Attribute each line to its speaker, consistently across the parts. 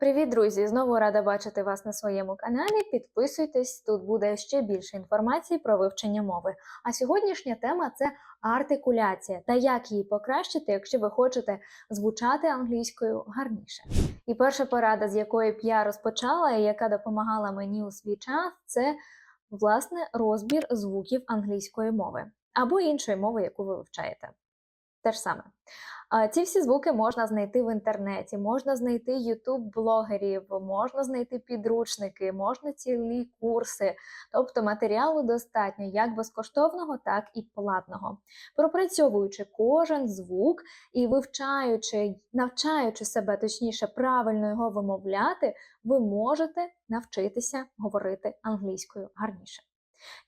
Speaker 1: Привіт, друзі! Знову рада бачити вас на своєму каналі. Підписуйтесь, тут буде ще більше інформації про вивчення мови. А сьогоднішня тема це артикуляція та як її покращити, якщо ви хочете звучати англійською гарніше. І перша порада, з якої б я розпочала, і яка допомагала мені у свій час, це власне розбір звуків англійської мови або іншої мови, яку ви вивчаєте. Те ж саме. Ці всі звуки можна знайти в інтернеті, можна знайти ютуб-блогерів, можна знайти підручники, можна цілі курси. Тобто матеріалу достатньо як безкоштовного, так і платного. Пропрацьовуючи кожен звук і вивчаючи, навчаючи себе точніше правильно його вимовляти, ви можете навчитися говорити англійською гарніше.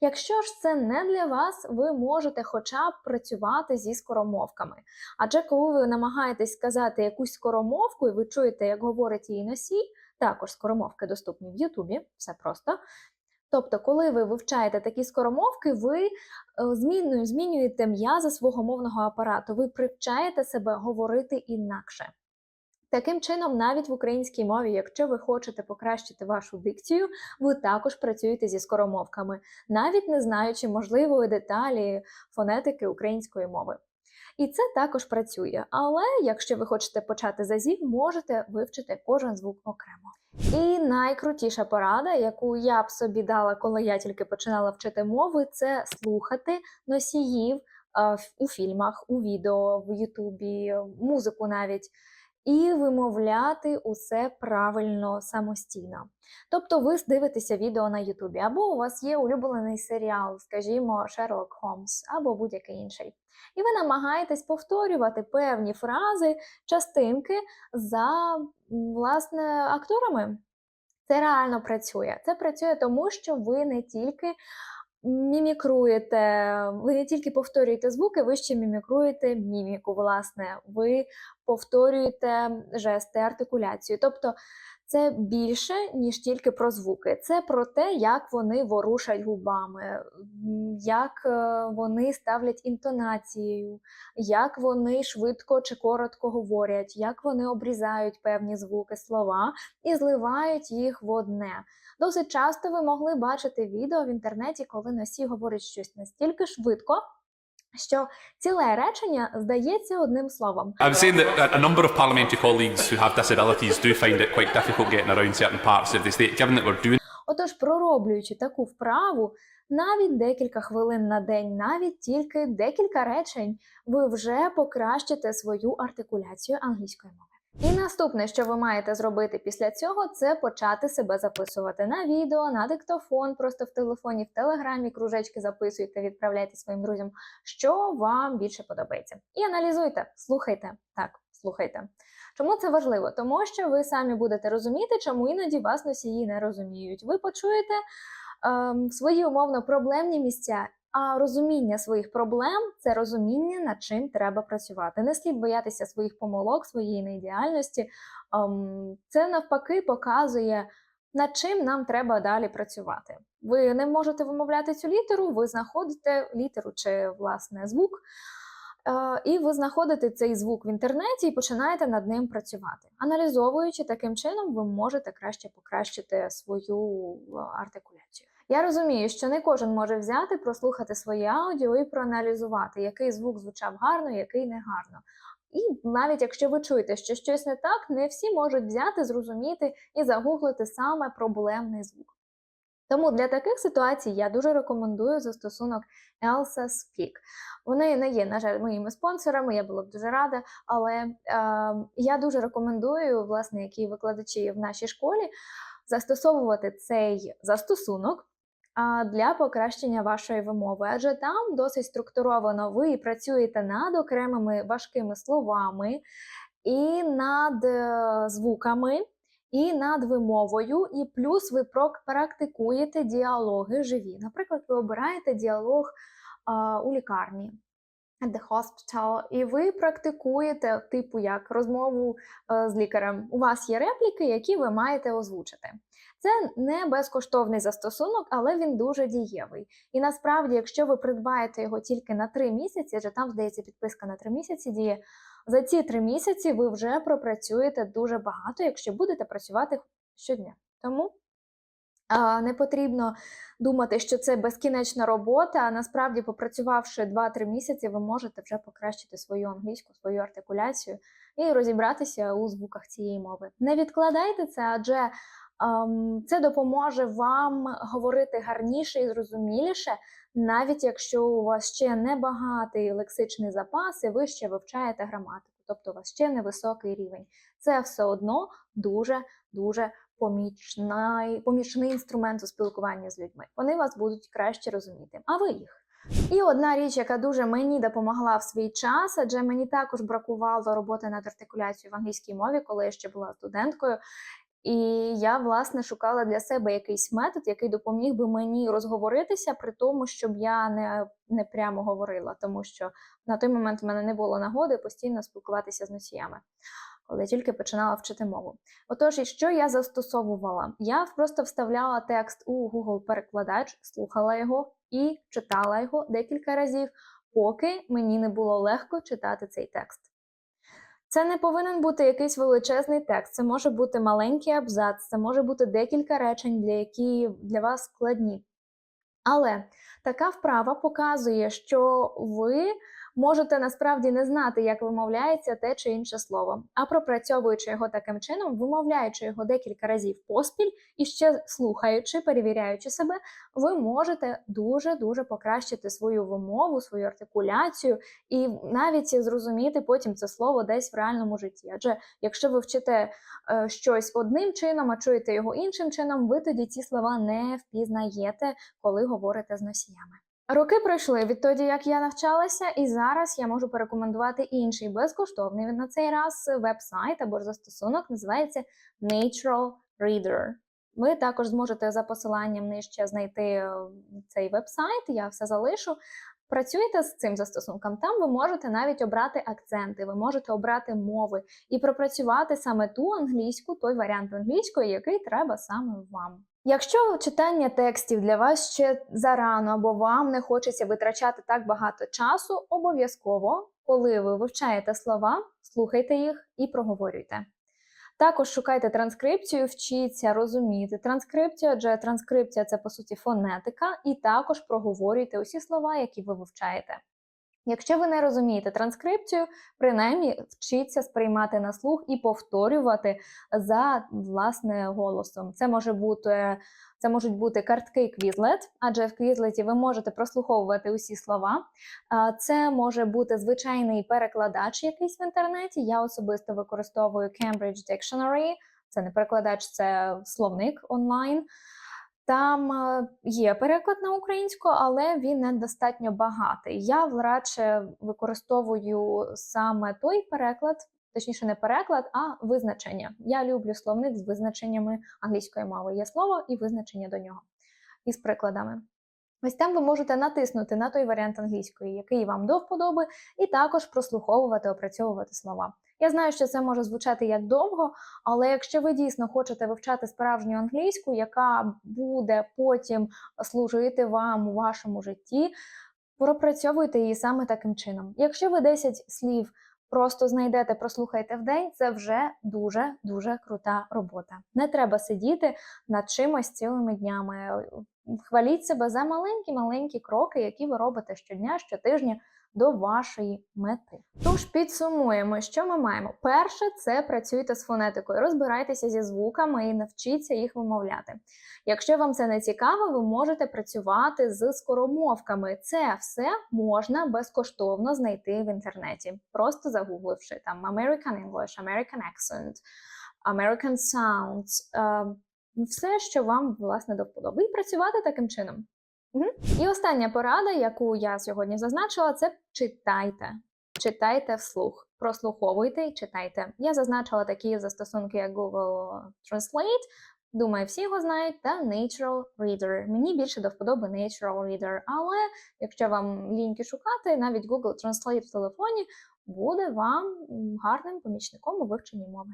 Speaker 1: Якщо ж це не для вас, ви можете хоча б працювати зі скоромовками. Адже коли ви намагаєтесь сказати якусь скоромовку, і ви чуєте, як говорить її носій, також скоромовки доступні в Ютубі, все просто. Тобто, коли ви вивчаєте такі скоромовки, ви е, змінюєте м'язи свого мовного апарату, ви привчаєте себе говорити інакше. Таким чином, навіть в українській мові, якщо ви хочете покращити вашу дикцію, ви також працюєте зі скоромовками, навіть не знаючи можливої деталі фонетики української мови. І це також працює. Але якщо ви хочете почати з азів, можете вивчити кожен звук окремо. І найкрутіша порада, яку я б собі дала, коли я тільки починала вчити мови, це слухати носіїв в- у фільмах, у відео, в Ютубі, музику навіть і вимовляти усе правильно самостійно. Тобто ви дивитеся відео на Ютубі, або у вас є улюблений серіал, скажімо, Шерлок Холмс, або будь-який інший. І ви намагаєтесь повторювати певні фрази, частинки за власне акторами. Це реально працює. Це працює тому, що ви не тільки мімікруєте, ви не тільки повторюєте звуки, ви ще мімікруєте міміку, власне, ви повторюєте жести, артикуляцію. Тобто це більше, ніж тільки про звуки. Це про те, як вони ворушать губами, як е, вони ставлять інтонацією, як вони швидко чи коротко говорять, як вони обрізають певні звуки, слова і зливають їх в одне. Досить часто ви могли бачити відео в інтернеті, коли носій говорить щось настільки швидко, що ціле речення здається одним словом.
Speaker 2: I'm saying that a number of parliamentary colleagues who have disabilities do find it quite difficult getting around certain parts of the state, given that we're doing
Speaker 1: Отож, пророблюючи таку вправу, навіть декілька хвилин на день, навіть тільки декілька речень, ви вже покращите свою артикуляцію англійської мови. І наступне, що ви маєте зробити після цього, це почати себе записувати на відео, на диктофон, просто в телефоні, в телеграмі кружечки записуйте, відправляйте своїм друзям, що вам більше подобається. І аналізуйте, слухайте. Так, слухайте. Чому це важливо? Тому що ви самі будете розуміти, чому іноді вас носії не розуміють. Ви почуєте ем, свої умовно проблемні місця. Розуміння своїх проблем це розуміння, над чим треба працювати. Не слід боятися своїх помилок, своєї неідеальності. Ем, це навпаки показує, над чим нам треба далі працювати. Ви не можете вимовляти цю літеру, ви знаходите літеру чи власне звук, і ви знаходите цей звук в інтернеті і починаєте над ним працювати. Аналізовуючи таким чином, ви можете краще покращити свою е, артикуляцію. Я розумію, що не кожен може взяти, прослухати своє аудіо і проаналізувати, який звук звучав гарно, який не гарно. І навіть якщо ви чуєте, що щось не так, не всі можуть взяти, зрозуміти і загуглити саме проблемний звук. Тому для таких ситуацій я дуже рекомендую застосунок Elsa Speak. Вони не є, на жаль, моїми спонсорами, я була б дуже рада, але е, я дуже рекомендую, власне, які викладачі в нашій школі, застосовувати цей застосунок для покращення вашої вимови. Адже там досить структуровано ви працюєте над окремими важкими словами і над е, звуками. І над вимовою, і плюс ви практикуєте діалоги живі. Наприклад, ви обираєте діалог а, у лікарні at the hospital, і ви практикуєте, типу, як розмову е, з лікарем. У вас є репліки, які ви маєте озвучити. Це не безкоштовний застосунок, але він дуже дієвий. І насправді, якщо ви придбаєте його тільки на 3 місяці, адже там, здається, підписка на 3 місяці діє, За ці три місяці ви вже пропрацюєте дуже багато, якщо будете працювати щодня. Тому не потрібно думати, що це безкінечна робота. А насправді, попрацювавши 2-3 місяці, ви можете вже покращити свою англійську, свою артикуляцію і розібратися у звуках цієї мови. Не відкладайте це, адже ем, це допоможе вам говорити гарніше і зрозуміліше, навіть якщо у вас ще небагатий лексичний запас, і ви ще вивчаєте граматику, тобто у вас ще невисокий рівень. Це все одно дуже дуже помічний, помічний інструмент у спілкуванні з людьми. Вони вас будуть краще розуміти, а ви їх. І одна річ, яка дуже мені допомогла в свій час, адже мені також бракувало роботи над артикуляцією в англійській мові, коли я ще була студенткою. І я власне шукала для себе якийсь метод, який допоміг би мені розговоритися, при тому, щоб я не, не прямо говорила, тому що на той момент в мене не було нагоди постійно спілкуватися з носіями, коли я тільки починала вчити мову. Отож, і що я застосовувала? Я просто вставляла текст у Google перекладач, слухала його і читала його декілька разів, поки мені не було легко читати цей текст. Це не повинен бути якийсь величезний текст, це може бути маленький абзац, це може бути декілька речень, для які для вас складні. Але така вправа показує, що ви можете насправді не знати, як вимовляється те чи інше слово. А пропрацьовуючи його таким чином, вимовляючи його декілька разів поспіль і ще слухаючи, перевіряючи себе, ви можете дуже-дуже покращити свою вимову, свою артикуляцію і навіть зрозуміти потім це слово десь в реальному житті. Адже якщо ви вчите е, щось одним чином, а чуєте його іншим чином, ви тоді ці слова не впізнаєте, коли говорите з носіями. Роки пройшли відтоді, як я навчалася, і зараз я можу порекомендувати інший безкоштовний на цей раз веб-сайт або ж застосунок, називається Natural Reader. Ви також зможете за посиланням нижче знайти е, цей веб-сайт, я все залишу. Працюєте з цим застосунком, там ви можете навіть обрати акценти, ви можете обрати мови і пропрацювати саме ту англійську, той варіант англійської, який треба саме вам. Якщо читання текстів для вас ще зарано або вам не хочеться витрачати так багато часу, обов'язково, коли ви вивчаєте слова, слухайте їх і проговорюйте. Також шукайте транскрипцію, вчіться розуміти транскрипцію, адже транскрипція це по суті фонетика, і також проговорюйте усі слова, які ви вивчаєте. Якщо ви не розумієте транскрипцію, принаймні вчіться сприймати на слух і повторювати за власне голосом. Це може бути це можуть бути картки Quizlet, адже в Quizlet ви можете прослуховувати усі слова. Це може бути звичайний перекладач якийсь в інтернеті. Я особисто використовую Cambridge Dictionary. Це не перекладач, це словник онлайн. Там е, є переклад на українську, але він недостатньо багатий. Я радше використовую саме той переклад, точніше, не переклад, а визначення. Я люблю словник з визначеннями англійської мови. Є слово і визначення до нього із прикладами. Ось там ви можете натиснути на той варіант англійської, який вам до вподоби, і також прослуховувати, опрацьовувати слова. Я знаю, що це може звучати як довго, але якщо ви дійсно хочете вивчати справжню англійську, яка буде потім служити вам у вашому житті, пропрацьовуйте її саме таким чином. Якщо ви 10 слів просто знайдете, прослухайте в день, це вже дуже дуже крута робота. Не треба сидіти над чимось цілими днями. Хваліть себе за маленькі-маленькі кроки, які ви робите щодня, щотижня до вашої мети. Тож підсумуємо, що ми маємо. Перше, це працюйте з фонетикою, розбирайтеся зі звуками і навчіться їх вимовляти. Якщо вам це не цікаво, ви можете працювати з скоромовками. Це все можна безкоштовно знайти в інтернеті, просто загугливши там American English, American Accent, American Sounds. Е, все, що вам власне до вподоби, і працювати таким чином. Угу. І остання порада, яку я сьогодні зазначила, це читайте. Читайте вслух, прослуховуйте і читайте. Я зазначила такі застосунки, як Google Translate. Думаю, всі його знають, та Natural Reader. Мені більше до вподоби Natural Reader, але якщо вам ліньки шукати, навіть Google Translate в телефоні буде вам гарним помічником у вивченні мови.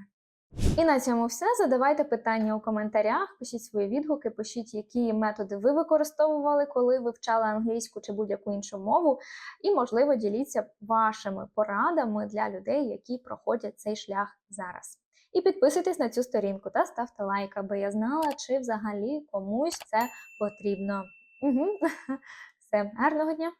Speaker 1: І на цьому все. Задавайте питання у коментарях, пишіть свої відгуки, пишіть, які методи ви використовували, коли вивчали англійську чи будь-яку іншу мову. І, можливо, діліться вашими порадами для людей, які проходять цей шлях зараз. І підписуйтесь на цю сторінку та ставте лайк, аби я знала, чи взагалі комусь це потрібно. Угу. Все, гарного дня!